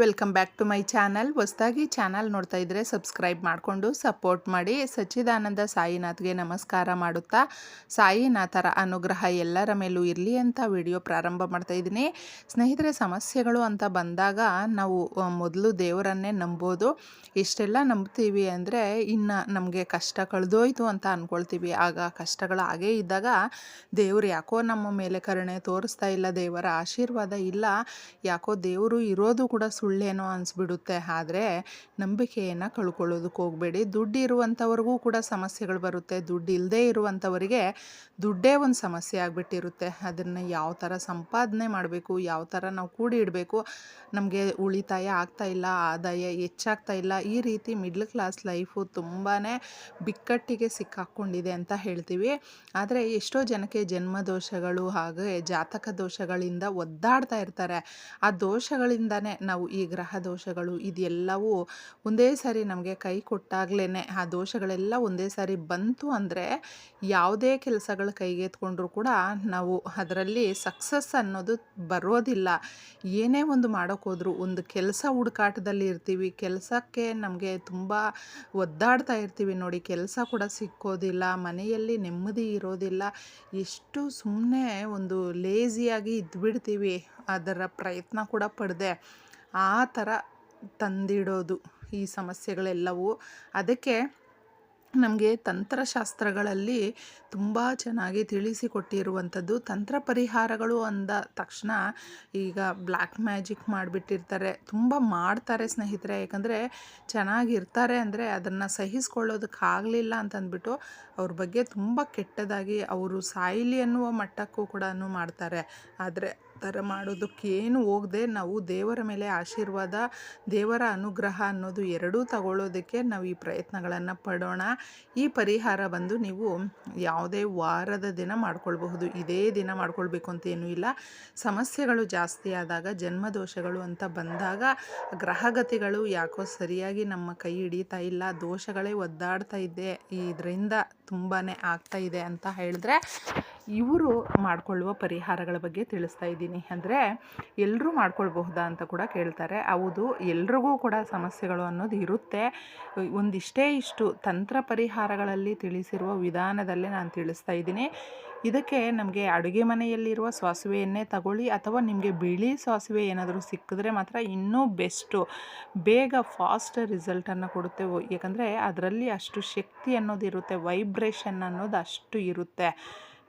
Welcome back to my channel. ಹೊಸದಾಗಿ channel ನೋಡ್ತಾ ಇದ್ದರೆ ಸಬ್ಸ್ಕ್ರೈಬ್ ಮಾಡಿಕೊಂಡು ಸಪೋರ್ಟ್ ಮಾಡಿ. ಸಚ್ಚಿದಾನಂದ ಸಾಯಿನಾಥ್ಗೆ ನಮಸ್ಕಾರ ಮಾಡುತ್ತಾ, ಸಾಯಿನಾಥರ ಅನುಗ್ರಹ ಎಲ್ಲರ ಮೇಲೂ ಇರಲಿ ಅಂತ ವಿಡಿಯೋ ಪ್ರಾರಂಭ ಮಾಡ್ತಾ ಇದ್ದೀನಿ. ಸ್ನೇಹಿತರೆ, ಸಮಸ್ಯೆಗಳು ಅಂತ ಬಂದಾಗ ನಾವು ಮೊದಲು ದೇವರನ್ನೇ ನಂಬೋದು. ಇಷ್ಟೆಲ್ಲ ನಂಬ್ತೀವಿ ಅಂದರೆ ಇನ್ನು ನಮಗೆ ಕಷ್ಟ ಕಳೆದೋಯ್ತು ಅಂತ ಅಂದ್ಕೊಳ್ತೀವಿ ಆಗ ಕಷ್ಟಗಳು ಹಾಗೇ ಇದ್ದಾಗ ದೇವರು ಯಾಕೋ ನಮ್ಮ ಮೇಲೆ ಕರುಣೆ ತೋರಿಸ್ತಾ ಇಲ್ಲ, ದೇವರ ಆಶೀರ್ವಾದ ಇಲ್ಲ, ಯಾಕೋ ದೇವರು ಇರೋದು ಕೂಡ ಸುಳ್ಳೇನೋ ಅನಿಸ್ಬಿಡುತ್ತೆ, ಆದರೆ ನಂಬಿಕೆಯನ್ನು ಕಳ್ಕೊಳ್ಳೋದಕ್ಕೆ ಹೋಗಬೇಡಿ. ದುಡ್ಡು ಇರುವಂಥವ್ರಿಗೂ ಕೂಡ ಸಮಸ್ಯೆಗಳು ಬರುತ್ತೆ. ದುಡ್ಡು ಇಲ್ಲದೇ ಇರುವಂಥವರಿಗೆ ದುಡ್ಡೇ ಒಂದು ಸಮಸ್ಯೆ ಆಗಿಬಿಟ್ಟಿರುತ್ತೆ. ಅದನ್ನು ಯಾವ ಥರ ಸಂಪಾದನೆ ಮಾಡಬೇಕು, ಯಾವ ಥರ ನಾವು ಕೂಡಿ ಇಡಬೇಕು, ನಮಗೆ ಉಳಿತಾಯ ಆಗ್ತಾ ಇಲ್ಲ, ಆದಾಯ ಹೆಚ್ಚಾಗ್ತಾ ಇಲ್ಲ, ಈ ರೀತಿ ಮಿಡ್ಲ್ ಕ್ಲಾಸ್ ಲೈಫು ತುಂಬಾ ಬಿಕ್ಕಟ್ಟಿಗೆ ಸಿಕ್ಕಾಕ್ಕೊಂಡಿದೆ ಅಂತ ಹೇಳ್ತೀವಿ. ಆದರೆ ಎಷ್ಟೋ ಜನಕ್ಕೆ ಜನ್ಮ ದೋಷಗಳು ಹಾಗೆ ಜಾತಕ ದೋಷಗಳಿಂದ ಒದ್ದಾಡ್ತಾ ಇರ್ತಾರೆ. ಆ ದೋಷಗಳಿಂದನೇ ನಾವು ಈ ಗ್ರಹ ದೋಷಗಳು ಇದೆಲ್ಲವೂ ಒಂದೇ ಸಾರಿ ನಮಗೆ ಕೈ ಕೊಟ್ಟಾಗ್ಲೇ ಆ ದೋಷಗಳೆಲ್ಲ ಒಂದೇ ಸಾರಿ ಬಂತು ಅಂದರೆ ಯಾವುದೇ ಕೆಲಸಗಳು ಕೈಗೆತ್ಕೊಂಡ್ರೂ ಕೂಡ ನಾವು ಅದರಲ್ಲಿ ಸಕ್ಸಸ್ ಅನ್ನೋದು ಬರೋದಿಲ್ಲ. ಏನೇ ಒಂದು ಮಾಡೋಕ್ಕೋದ್ರೂ ಒಂದು ಕೆಲಸ ಹುಡುಕಾಟದಲ್ಲಿ ಇರ್ತೀವಿ, ಕೆಲಸಕ್ಕೆ ನಮಗೆ ತುಂಬ ಒದ್ದಾಡ್ತಾ ಇರ್ತೀವಿ ನೋಡಿ, ಕೆಲಸ ಕೂಡ ಸಿಕ್ಕೋದಿಲ್ಲ, ಮನೆಯಲ್ಲಿ ನೆಮ್ಮದಿ ಇರೋದಿಲ್ಲ, ಎಷ್ಟು ಸುಮ್ಮನೆ ಒಂದು ಲೇಸಿಯಾಗಿ ಇದ್ಬಿಡ್ತೀವಿ, ಅದರ ಪ್ರಯತ್ನ ಕೂಡ ಪಡದೆ. ಆ ಥರ ತಂದಿಡೋದು ಈ ಸಮಸ್ಯೆಗಳೆಲ್ಲವೂ. ಅದಕ್ಕೆ ನಮಗೆ ತಂತ್ರಶಾಸ್ತ್ರಗಳಲ್ಲಿ ತುಂಬ ಚೆನ್ನಾಗಿ ತಿಳಿಸಿಕೊಟ್ಟಿರುವಂಥದ್ದು. ತಂತ್ರ ಪರಿಹಾರಗಳು ಅಂದ ತಕ್ಷಣ ಈಗ ಬ್ಲ್ಯಾಕ್ ಮ್ಯಾಜಿಕ್ ಮಾಡಿಬಿಟ್ಟಿರ್ತಾರೆ. ತುಂಬ ಮಾಡ್ತಾರೆ ಸ್ನೇಹಿತರೆ. ಯಾಕಂದರೆ ಚೆನ್ನಾಗಿರ್ತಾರೆ ಅಂದರೆ ಅದನ್ನು ಸಹಿಸ್ಕೊಳ್ಳೋದಕ್ಕಾಗಲಿಲ್ಲ ಅಂತಂದ್ಬಿಟ್ಟು ಅವ್ರ ಬಗ್ಗೆ ತುಂಬ ಕೆಟ್ಟದಾಗಿ ಅವರು ಸಾಯಿಲಿ ಅನ್ನುವ ಮಟ್ಟಕ್ಕೂ ಕೂಡ ಮಾಡ್ತಾರೆ. ಆದರೆ ಥರ ಮಾಡೋದಕ್ಕೇನು ಹೋಗದೆ ನಾವು ದೇವರ ಮೇಲೆ ಆಶೀರ್ವಾದ, ದೇವರ ಅನುಗ್ರಹ ಅನ್ನೋದು ಎರಡೂ ತಗೊಳ್ಳೋದಕ್ಕೆ ನಾವು ಈ ಪ್ರಯತ್ನಗಳನ್ನು ಪಡೋಣ. ಈ ಪರಿಹಾರ ಬಂದು ನೀವು ಯಾವುದೇ ವಾರದ ದಿನ ಮಾಡ್ಕೊಳ್ಬಹುದು. ಇದೇ ದಿನ ಮಾಡ್ಕೊಳ್ಬೇಕು ಅಂತ ಏನೂ ಇಲ್ಲ. ಸಮಸ್ಯೆಗಳು ಜಾಸ್ತಿ ಆದಾಗ, ಜನ್ಮದೋಷಗಳು ಅಂತ ಬಂದಾಗ, ಗ್ರಹಗತಿಗಳು ಯಾಕೋ ಸರಿಯಾಗಿ ನಮ್ಮ ಕೈ ಹಿಡಿತಾ ಇಲ್ಲ, ದೋಷಗಳೇ ಒದ್ದಾಡ್ತಾ ಇದೆ ಇದರಿಂದ ತುಂಬಾ ಆಗ್ತಾ ಇದೆ ಅಂತ ಹೇಳಿದ್ರೆ ಇವರು ಮಾಡಿಕೊಳ್ಳುವ ಪರಿಹಾರಗಳ ಬಗ್ಗೆ ತಿಳಿಸ್ತಾ ಇದ್ದೀನಿ. ಅಂದರೆ ಎಲ್ಲರೂ ಮಾಡ್ಕೊಳ್ಬಹುದಾ ಅಂತ ಕೂಡ ಕೇಳ್ತಾರೆ. ಹೌದು, ಎಲ್ರಿಗೂ ಕೂಡ ಸಮಸ್ಯೆಗಳು ಅನ್ನೋದು ಇರುತ್ತೆ. ಒಂದಿಷ್ಟೇ ಇಷ್ಟು ತಂತ್ರ ಪರಿಹಾರಗಳಲ್ಲಿ ತಿಳಿಸಿರುವ ವಿಧಾನದಲ್ಲೇ ನಾನು ತಿಳಿಸ್ತಾ ಇದ್ದೀನಿ. ಇದಕ್ಕೆ ನಮಗೆ ಅಡುಗೆ ಮನೆಯಲ್ಲಿರುವ ಸಾಸಿವೆಯನ್ನೇ ತಗೊಳ್ಳಿ, ಅಥವಾ ನಿಮಗೆ ಬಿಳಿ ಸಾಸಿವೆ ಏನಾದರೂ ಸಿಕ್ಕಿದ್ರೆ ಮಾತ್ರ ಇನ್ನೂ ಬೆಸ್ಟು. ಬೇಗ ಫಾಸ್ಟ್ ರಿಸಲ್ಟನ್ನು ಕೊಡುತ್ತೆ. ಯಾಕಂದರೆ ಅದರಲ್ಲಿ ಅಷ್ಟು ಶಕ್ತಿ ಅನ್ನೋದು ಇರುತ್ತೆ, ವೈಬ್ರೇಷನ್ ಅನ್ನೋದು ಅಷ್ಟು ಇರುತ್ತೆ.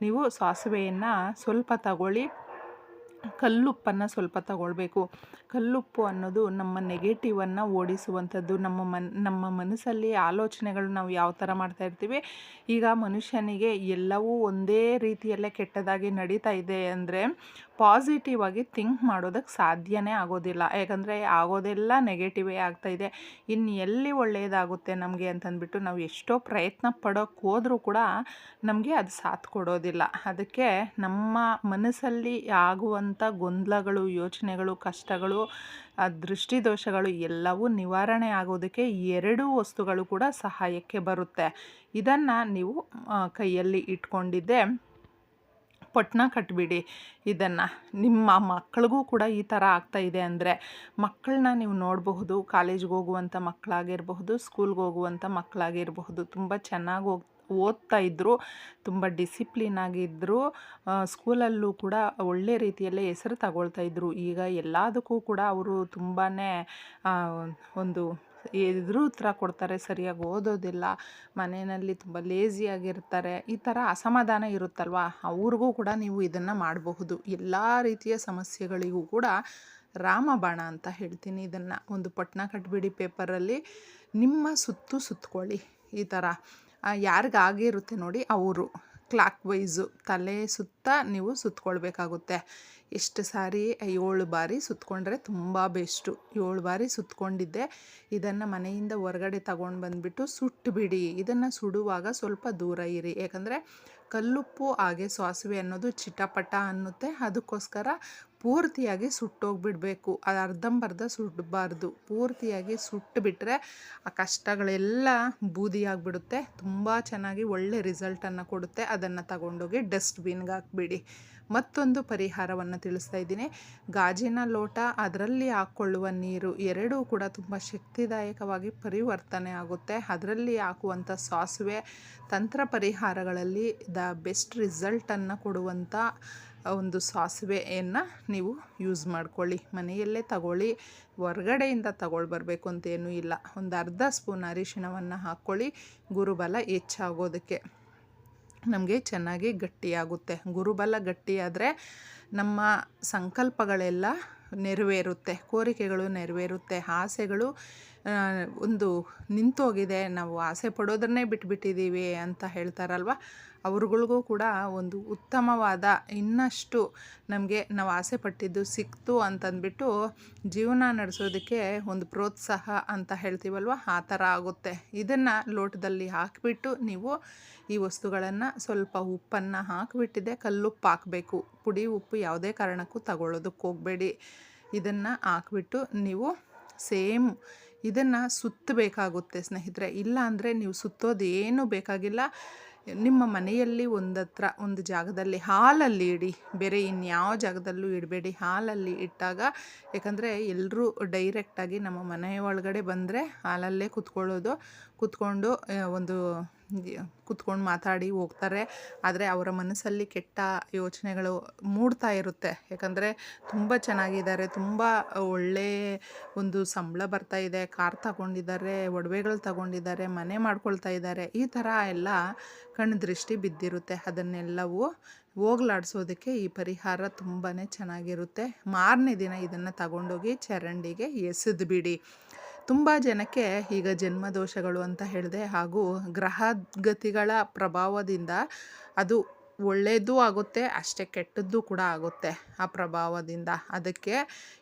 ನೀವು ಸಾಸಿವೆಯನ್ನು ಸ್ವಲ್ಪ ತಗೊಳ್ಳಿ. ಕಲ್ಲುಪ್ಪನ್ನು ಸ್ವಲ್ಪ ತಗೊಳ್ಬೇಕು. ಕಲ್ಲುಪ್ಪು ಅನ್ನೋದು ನಮ್ಮ ನೆಗೆಟಿವನ್ನು ಓಡಿಸುವಂಥದ್ದು. ನಮ್ಮ ಮನ್, ನಮ್ಮ ಮನಸ್ಸಲ್ಲಿ ಆಲೋಚನೆಗಳು ನಾವು ಯಾವ ಥರ ಮಾಡ್ತಾ ಇರ್ತೀವಿ? ಈಗ ಮನುಷ್ಯನಿಗೆ ಎಲ್ಲವೂ ಒಂದೇ ರೀತಿಯಲ್ಲೇ ಕೆಟ್ಟದಾಗಿ ನಡೀತಾ ಇದೆ ಅಂದರೆ ಪಾಸಿಟಿವ್ ಆಗಿ ಥಿಂಕ್ ಮಾಡೋದಕ್ಕೆ ಸಾಧ್ಯನೇ ಆಗೋದಿಲ್ಲ. ಯಾಕಂದರೆ ಆಗೋದೆಲ್ಲ ನೆಗೆಟಿವೇ ಆಗ್ತಾ ಇದೆ. ಇನ್ನು ಎಲ್ಲಿ ಒಳ್ಳೆಯದಾಗುತ್ತೆ ನಮಗೆ ಅಂತಂದ್ಬಿಟ್ಟು ನಾವು ಎಷ್ಟೋ ಪ್ರಯತ್ನ ಪಡೋಕ್ಕೆ ಕೂಡ ನಮಗೆ ಅದು ಸಾಥ್ ಕೊಡೋದಿಲ್ಲ. ಅದಕ್ಕೆ ನಮ್ಮ ಮನಸ್ಸಲ್ಲಿ ಆಗುವಂಥ ಗೊಂದಲಗಳು, ಯೋಚನೆಗಳು, ಕಷ್ಟಗಳು ದೃಷ್ಟಿದೋಷಗಳು ಎಲ್ಲವೂ ನಿವಾರಣೆ ಆಗೋದಕ್ಕೆ ಎರಡೂ ವಸ್ತುಗಳು ಕೂಡ ಸಹಾಯಕ್ಕೆ ಬರುತ್ತೆ. ಇದನ್ನು ನೀವು ಕೈಯಲ್ಲಿ ಇಟ್ಕೊಂಡಿದ್ದೆ. ಪಟ್ನ ಕಟ್ಬಿಡಿ. ಇದನ್ನು ನಿಮ್ಮ ಮಕ್ಕಳಿಗೂ ಕೂಡ ಈ ಥರ ಆಗ್ತಾ ಇದೆ ಅಂದರೆ ಮಕ್ಕಳನ್ನ ನೀವು ನೋಡಬಹುದು ಕಾಲೇಜ್ಗೆ ಹೋಗುವಂಥ ಮಕ್ಕಳಾಗಿರಬಹುದು ಸ್ಕೂಲ್ಗೆ ಹೋಗುವಂಥ ಮಕ್ಕಳಾಗಿರಬಹುದು. ತುಂಬ ಚೆನ್ನಾಗಿ ಹೋಗ್ ಓದ್ತಾ ಇದ್ದರು ತುಂಬ ಡಿಸಿಪ್ಲಿನ್ ಆಗಿದ್ದರು ಸ್ಕೂಲಲ್ಲೂ ಕೂಡ ಒಳ್ಳೆ ರೀತಿಯಲ್ಲೇ ಹೆಸರು ತಗೊಳ್ತಾ ಇದ್ದರು ಈಗ ಎಲ್ಲದಕ್ಕೂ ಕೂಡ ಅವರು ತುಂಬಾ ಒಂದು ಎದುರು ಉತ್ತರ ಕೊಡ್ತಾರೆ, ಸರಿಯಾಗಿ ಓದೋದಿಲ್ಲ, ಮನೆಯಲ್ಲಿ ತುಂಬ ಲೇಸಿಯಾಗಿರ್ತಾರೆ ಈ ಥರ ಅಸಮಾಧಾನ ಇರುತ್ತಲ್ವ? ಅವ್ರಿಗೂ ಕೂಡ ನೀವು ಇದನ್ನು ಮಾಡಬಹುದು. ಎಲ್ಲ ರೀತಿಯ ಸಮಸ್ಯೆಗಳಿಗೂ ಕೂಡ ರಾಮಬಾಣ ಅಂತ ಹೇಳ್ತೀನಿ ಇದನ್ನು. ಒಂದು ಪಟ್ನ ಕಟ್ಬಿಡಿ ಪೇಪರಲ್ಲಿ. ನಿಮ್ಮ ಸುತ್ತು ಸುತ್ತಕೊಳ್ಳಿ ಈ ಥರ ಯಾರಿಗಾಗಿರುತ್ತೆ ನೋಡಿ ಅವರು ಕ್ಲಾಕ್ ವೈಸು ತಲೆ ಸುತ್ತ ನೀವು ಸುತ್ತಕೊಳ್ಬೇಕಾಗುತ್ತೆ ಎಷ್ಟು ಸಾರಿ, ಏಳು ಬಾರಿ ಸುತ್ತಕೊಂಡ್ರೆ ತುಂಬ ಬೆಸ್ಟು. ಏಳು ಬಾರಿ ಸುತ್ತಕೊಂಡಿದ್ದೆ ಇದನ್ನು ಮನೆಯಿಂದ ಹೊರಗಡೆ ತಗೊಂಡು ಬಂದುಬಿಟ್ಟು ಸುಟ್ಟುಬಿಡಿ ಇದನ್ನು ಸುಡುವಾಗ ಸ್ವಲ್ಪ ದೂರ ಇರಿ. ಯಾಕಂದರೆ ಕಲ್ಲುಪ್ಪು ಹಾಗೆ ಸಾಸಿವೆ ಅನ್ನೋದು ಚಿಟಪಟ ಅನ್ನುತ್ತೆ. ಅದಕ್ಕೋಸ್ಕರ ಪೂರ್ತಿಯಾಗಿ ಸುಟ್ಟೋಗ್ಬಿಡಬೇಕು. ಅದು ಅರ್ಧಂಬರ್ಧ ಸುಡಬಾರ್ದು. ಪೂರ್ತಿಯಾಗಿ ಸುಟ್ಟುಬಿಟ್ರೆ ಆ ಕಷ್ಟಗಳೆಲ್ಲ ಬೂದಿಯಾಗಿಬಿಡುತ್ತೆ. ತುಂಬ ಚೆನ್ನಾಗಿ ಒಳ್ಳೆ ರಿಸಲ್ಟನ್ನು ಕೊಡುತ್ತೆ. ಅದನ್ನು ತಗೊಂಡೋಗಿ ಡಸ್ಟ್ಬಿನ್ಗೆ ಹಾಕ್ಬಿಡಿ. ಮತ್ತೊಂದು ಪರಿಹಾರವನ್ನು ತಿಳಿಸ್ತಾ ಇದ್ದೀನಿ. ಗಾಜಿನ ಲೋಟ ಅದರಲ್ಲಿ ಹಾಕ್ಕೊಳ್ಳುವ ನೀರು ಎರಡೂ ಕೂಡ ತುಂಬ ಶಕ್ತಿದಾಯಕವಾಗಿ ಪರಿವರ್ತನೆ ಆಗುತ್ತೆ. ಅದರಲ್ಲಿ ಹಾಕುವಂಥ ಸಾಸಿವೆ, ತಂತ್ರ ಪರಿಹಾರಗಳಲ್ಲಿ ದ ಬೆಸ್ಟ್ ರಿಸಲ್ಟನ್ನು ಕೊಡುವಂಥ ಒಂದು ಸಾಸಿವೆಯನ್ನು ನೀವು ಯೂಸ್ ಮಾಡ್ಕೊಳ್ಳಿ. ಮನೆಯಲ್ಲೇ ತಗೊಳ್ಳಿ. ಹೊರ್ಗಡೆಯಿಂದ ತಗೊಳ್ಬರ್ಬೇಕು ಅಂತೇನೂ ಇಲ್ಲ. ಒಂದು ಅರ್ಧ ಸ್ಪೂನ್ ಅರಿಶಿಣವನ್ನು ಹಾಕ್ಕೊಳ್ಳಿ. ಗುರುಬಲ ಹೆಚ್ಚಾಗೋದಕ್ಕೆ. ನಮಗೆ ಚೆನ್ನಾಗಿ ಗಟ್ಟಿಯಾಗುತ್ತೆ. ಗುರುಬಲ ಗಟ್ಟಿಯಾದರೆ ನಮ್ಮ ಸಂಕಲ್ಪಗಳೆಲ್ಲ ನೆರವೇರುತ್ತೆ. ಕೋರಿಕೆಗಳು ನೆರವೇರುತ್ತೆ. ಆಸೆಗಳು ಒಂದು ನಿಂತೋಗಿದೆ. ನಾವು ಆಸೆ ಪಡೋದನ್ನೇ ಬಿಟ್ಬಿಟ್ಟಿದ್ದೀವಿ ಅಂತ ಹೇಳ್ತಾರಲ್ವ? ಅವ್ರುಗಳಿಗೂ ಕೂಡ ಒಂದು ಉತ್ತಮವಾದ ಇನ್ನಷ್ಟು ನಮಗೆ ನಾವು ಆಸೆ ಪಟ್ಟಿದ್ದು ಸಿಕ್ತು ಅಂತಂದ್ಬಿಟ್ಟು ಜೀವನ ನಡೆಸೋದಕ್ಕೆ ಒಂದು ಪ್ರೋತ್ಸಾಹ ಅಂತ ಹೇಳ್ತೀವಲ್ವ? ಆ ಥರ ಆಗುತ್ತೆ. ಇದನ್ನು ಲೋಟದಲ್ಲಿ ಹಾಕಿಬಿಟ್ಟು ನೀವು ಈ ವಸ್ತುಗಳನ್ನು ಸ್ವಲ್ಪ ಉಪ್ಪನ್ನು ಹಾಕಿಬಿಟ್ಟಿದೆ, ಕಲ್ಲುಪ್ಪು ಹಾಕಬೇಕು. ಪುಡಿ ಉಪ್ಪು ಯಾವುದೇ ಕಾರಣಕ್ಕೂ ತಗೊಳ್ಳೋದಕ್ಕೆ ಹೋಗಬೇಡಿ. ಇದನ್ನು ಹಾಕಿಬಿಟ್ಟು ನೀವು ಸೇಮ್ ಇದನ್ನು ಸುತ್ತಬೇಕಾಗುತ್ತೆ ಸ್ನೇಹಿತರೆ. ಇಲ್ಲ ಅಂದರೆ ನೀವು ಸುತ್ತೋದು ಬೇಕಾಗಿಲ್ಲ. ನಿಮ್ಮ ಮನೆಯಲ್ಲಿ ಒಂದತ್ರ ಒಂದು ಜಾಗದಲ್ಲಿ ಹಾಲಲ್ಲಿ ಇಡಿ. ಬೇರೆ ಇನ್ಯಾವ ಜಾಗದಲ್ಲೂ ಇಡಬೇಡಿ. ಹಾಲಲ್ಲಿ ಇಟ್ಟಾಗ ಯಾಕಂದರೆ ಎಲ್ಲರೂ ಡೈರೆಕ್ಟಾಗಿ ನಮ್ಮ ಮನೆಯ ಒಳಗಡೆ ಬಂದರೆ ಹಾಲಲ್ಲೇ ಕುತ್ಕೊಳ್ಳೋದು. ಕುತ್ಕೊಂಡು ಒಂದು ಕುತ್ಕೊಂಡು ಮಾತಾಡಿ ಹೋಗ್ತಾರೆ. ಆದರೆ ಅವರ ಮನಸ್ಸಲ್ಲಿ ಕೆಟ್ಟ ಯೋಚನೆಗಳು ಮೂಡ್ತಾ ಇರುತ್ತೆ. ಯಾಕಂದರೆ ತುಂಬ ಚೆನ್ನಾಗಿದ್ದಾರೆ, ತುಂಬ ಒಳ್ಳೆಯ ಒಂದು ಸಂಬಳ ಬರ್ತಾ ಇದೆ, ಕಾರ್ ತಗೊಂಡಿದ್ದಾರೆ, ಒಡವೆಗಳು ತಗೊಂಡಿದ್ದಾರೆ, ಮನೆ ಮಾಡ್ಕೊಳ್ತಾ ಇದ್ದಾರೆ. ಈ ಥರ ಎಲ್ಲ ಕಣ್ಣು ದೃಷ್ಟಿ ಬಿದ್ದಿರುತ್ತೆ. ಅದನ್ನೆಲ್ಲವೂ ಹೋಗ್ಲಾಡ್ಸೋದಕ್ಕೆ ಈ ಪರಿಹಾರ ತುಂಬಾ ಚೆನ್ನಾಗಿರುತ್ತೆ. ಮಾರನೇ ದಿನ ಇದನ್ನು ತಗೊಂಡೋಗಿ ಚರಂಡಿಗೆ ಎಸೆದು ಬಿಡಿ. ತುಂಬ ಜನಕ್ಕೆ ಈಗ ಜನ್ಮದೋಷಗಳು ಅಂತ ಹೇಳಿದೆ ಹಾಗೂ ಗ್ರಹಗತಿಗಳ ಪ್ರಭಾವದಿಂದ ಅದು ಒಳ್ಳೆಯದೂ ಆಗುತ್ತೆ, ಅಷ್ಟೇ ಕೆಟ್ಟದ್ದು ಕೂಡ ಆಗುತ್ತೆ ಆ ಪ್ರಭಾವದಿಂದ. ಅದಕ್ಕೆ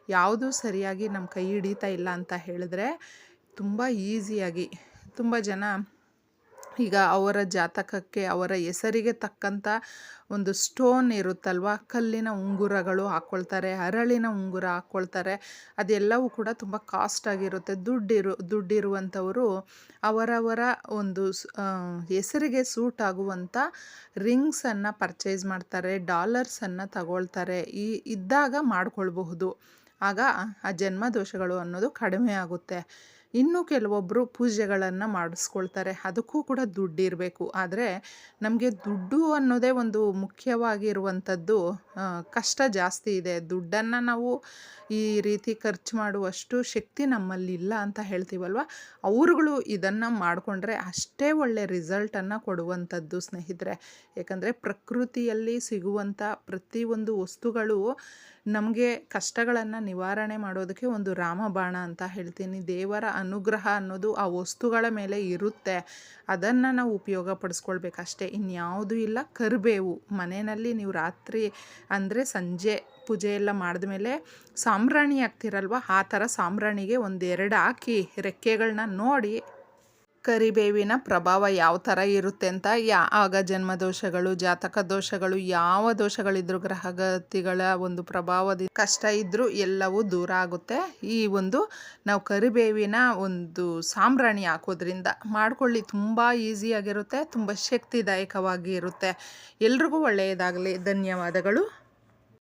ಯಾವುದು ಸರಿಯಾಗಿ ನಮ್ಮ ಕೈ ಹಿಡಿತಾ ಇಲ್ಲ ಅಂತ ಹೇಳಿದ್ರೆ ತುಂಬ ಈಸಿಯಾಗಿ ತುಂಬ ಜನ ಈಗ ಅವರ ಜಾತಕಕ್ಕೆ, ಅವರ ಹೆಸರಿಗೆ ತಕ್ಕಂಥ ಒಂದು ಸ್ಟೋನ್ ಇರುತ್ತಲ್ವ? ಕಲ್ಲಿನ ಉಂಗುರಗಳು ಹಾಕ್ಕೊಳ್ತಾರೆ ಅರಳಿನ ಉಂಗುರ ಹಾಕ್ಕೊಳ್ತಾರೆ ಅದೆಲ್ಲವೂ ಕೂಡ ತುಂಬ ಕಾಸ್ಟ್ ಆಗಿರುತ್ತೆ. ದುಡ್ಡಿರು, ದುಡ್ಡಿರುವಂಥವರು ಅವರವರ ಒಂದು ಹೆಸರಿಗೆ ಸೂಟ್ ಆಗುವಂಥ ರಿಂಗ್ಸನ್ನು ಪರ್ಚೇಸ್ ಮಾಡ್ತಾರೆ ಡಾಲರ್ಸನ್ನು ತಗೊಳ್ತಾರೆ. ಈ, ಇದ್ದಾಗ ಮಾಡ್ಕೊಳ್ಬಹುದು. ಆಗ ಆ ಜನ್ಮ ದೋಷಗಳು ಅನ್ನೋದು ಕಡಿಮೆ ಆಗುತ್ತೆ. ಇನ್ನು ಕೆಲವೊಬ್ಬರು ಪೂಜೆಗಳನ್ನು ಮಾಡಿಸ್ಕೊಳ್ತಾರೆ. ಅದಕ್ಕೂ ಕೂಡ ದುಡ್ಡಿರಬೇಕು. ಆದರೆ ನಮಗೆ ದುಡ್ಡು ಅನ್ನೋದೇ ಒಂದು ಮುಖ್ಯವಾಗಿರುವಂಥದ್ದು ಕಷ್ಟ ಜಾಸ್ತಿ ಇದೆ. ದುಡ್ಡನ್ನು ನಾವು ಈ ರೀತಿ ಖರ್ಚು ಮಾಡುವಷ್ಟು ಶಕ್ತಿ ನಮ್ಮಲ್ಲಿಲ್ಲ ಅಂತ ಹೇಳ್ತೀವಲ್ವ? ಅವರುಗಳು ಇದನ್ನು ಮಾಡಿಕೊಂಡ್ರೆ ಅಷ್ಟೇ ಒಳ್ಳೆ ರಿಸಲ್ಟನ್ನು ಕೊಡುವಂಥದ್ದು ಸ್ನೇಹಿತರೆ. ಯಾಕಂದರೆ ಪ್ರಕೃತಿಯಲ್ಲಿ ಸಿಗುವಂಥ ಪ್ರತಿಯೊಂದು ವಸ್ತುಗಳು ನಮಗೆ ಕಷ್ಟಗಳನ್ನು ನಿವಾರಣೆ ಮಾಡೋದಕ್ಕೆ ಒಂದು ರಾಮಬಾಣ ಅಂತ ಹೇಳ್ತೀನಿ. ದೇವರ ಅನುಗ್ರಹ ಅನ್ನೋದು ಆ ವಸ್ತುಗಳ ಮೇಲೆ ಇರುತ್ತೆ. ಅದನ್ನು ನಾವು ಉಪಯೋಗ ಪಡಿಸ್ಕೊಳ್ಬೇಕಷ್ಟೇ ಇನ್ಯಾವುದೂ ಇಲ್ಲ. ಕರಿಬೇವು. ಮನೆಯಲ್ಲಿ ನೀವು ರಾತ್ರಿ ಅಂದರೆ ಸಂಜೆ ಪೂಜೆ ಎಲ್ಲ ಮಾಡಿದ ಮೇಲೆ ಸಾಂಬ್ರಾಣಿ ಹಾಕ್ತಿರಲ್ವ ಆ ಥರ ಸಾಂಬ್ರಾಣಿಗೆ ಒಂದೆರಡು ಹಾಕಿ ರೆಕ್ಕೆಗಳನ್ನ ನೋಡಿ ಕರಿಬೇವಿನ ಪ್ರಭಾವ ಯಾವ ಥರ ಇರುತ್ತೆ ಅಂತ, ಯಾ, ಆಗ ಜನ್ಮದೋಷಗಳು ಜಾತಕ ದೋಷಗಳು, ಯಾವ ದೋಷಗಳಿದ್ರು ಗ್ರಹಗತಿಗಳ ಒಂದು ಪ್ರಭಾವದ, ಕಷ್ಟ ಇದ್ದರೂ ಎಲ್ಲವೂ ದೂರ ಆಗುತ್ತೆ. ಈ ಒಂದು ನಾವು ಕರಿಬೇವಿನ ಒಂದು ಸಾಂಬ್ರಾಣಿ ಹಾಕೋದ್ರಿಂದ ಮಾಡ್ಕೊಳ್ಳಿ, ತುಂಬ ಈಸಿಯಾಗಿರುತ್ತೆ ತುಂಬ ಶಕ್ತಿದಾಯಕವಾಗಿ ಇರುತ್ತೆ. ಎಲ್ರಿಗೂ ಒಳ್ಳೆಯದಾಗಲಿ. ಧನ್ಯವಾದಗಳು.